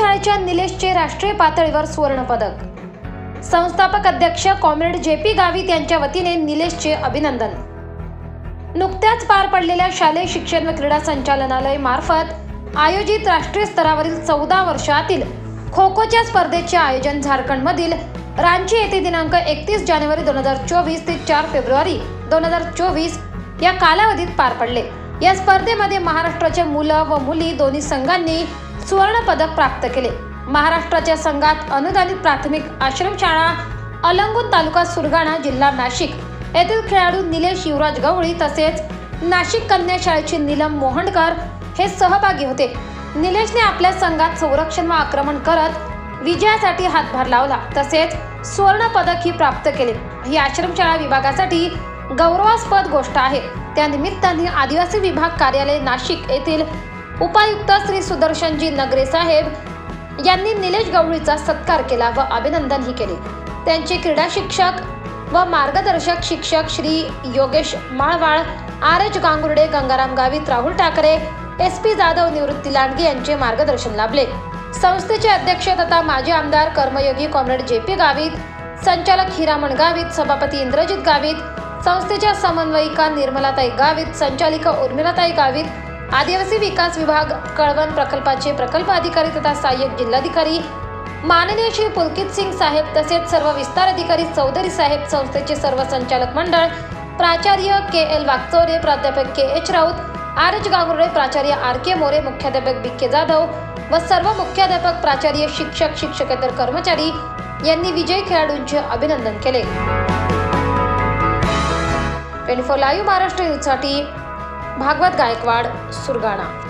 शाळेच्या निलेशचे राष्ट्रीय पातळीवर सुवर्ण पदक संस्थापक अध्यक्ष कॉम्रेड जे पी गावित यांच्या वतीने निलेशचे अभिनंदन. नुकत्याच पार पडलेल्या शालेय शिक्षण व क्रीडा संचालनालय मार्फत आयोजित राष्ट्रीय स्तरावरील चौदा वर्षातील खो खोच्या स्पर्धेचे आयोजन झारखंडमधील रांची येथे दिनांक एकतीस जानेवारी दोन हजार चोवीस ते चार फेब्रुवारी दोन हजार चोवीस या कालावधीत पार पडले. या स्पर्धेमध्ये महाराष्ट्राचे मुलं व मुली दोन्ही संघांनी सुवर्ण पदक प्राप्त केले. महाराष्ट्राच्या संघात अनुदानित प्राथमिक आश्रमशाळा अलंगून तालुका सुरगाणा जिल्हा नाशिक. येथील खेळाडू निलेश युवराज गवळी तसेच नाशिक कन्या शाळेचे नीलम मोहंडकर हे सहभागी होते. निलेशने आपल्या संघात संरक्षण व आक्रमण करत विजयासाठी हातभार लावला. तसेच सुवर्ण पदकही प्राप्त केले. ही आश्रमशाळा विभागासाठी गौरवास्पद गोष्ट आहे. त्यानिमित्ताने आदिवासी विभाग कार्यालय नाशिक येथील उपायुक्त श्री सुदर्शनजी नगरे साहेब यांनी निलेश गवळीचा सत्कार केला व अभिनंदनही केले. त्यांचे क्रीडा शिक्षक व मार्गदर्शक शिक्षक Shri Yogesh Malwal R H Gangurde Gangaram Gavit Rahul Thackeray S P Jadhav Nivrutti Landge यांचे मार्गदर्शन लाभले. संस्थेचे अध्यक्ष तथा माजी आमदार कर्मयोगी कॉम्रेड जे पी गावित संचालक हिरामण गावित सभापती इंद्रजित गावित संस्थेच्या समन्वयिका निर्मलाताई गावित संचालिका उर्मिलाताई गावित आदिवासी विकास विभाग कळवण प्रकल्पाचे प्रकल्प अधिकारी तथा सहाय्यक जिल्हाधिकारी. माननीय श्री पुलकित सिंग साहेब तसेच सर्व विस्तार अधिकारी चौधरी साहेब संस्थेचे सर्व संचालक मंडळ. प्राचार्य के एल वागचौरे प्राध्यापक K H Raut R H Gangurde प्राचार्य आर के मोरे मुख्याध्यापक बी के जाधव व सर्व मुख्याध्यापक प्राचार्य शिक्षक शिक्षकेतर कर्मचारी यांनी विजयी खेळाडूंचे अभिनंदन केले. ट्वेंटी फोर लाईव्ह महाराष्ट्र न्यूजसाठी भागवत गायकवाड सुरगाणा.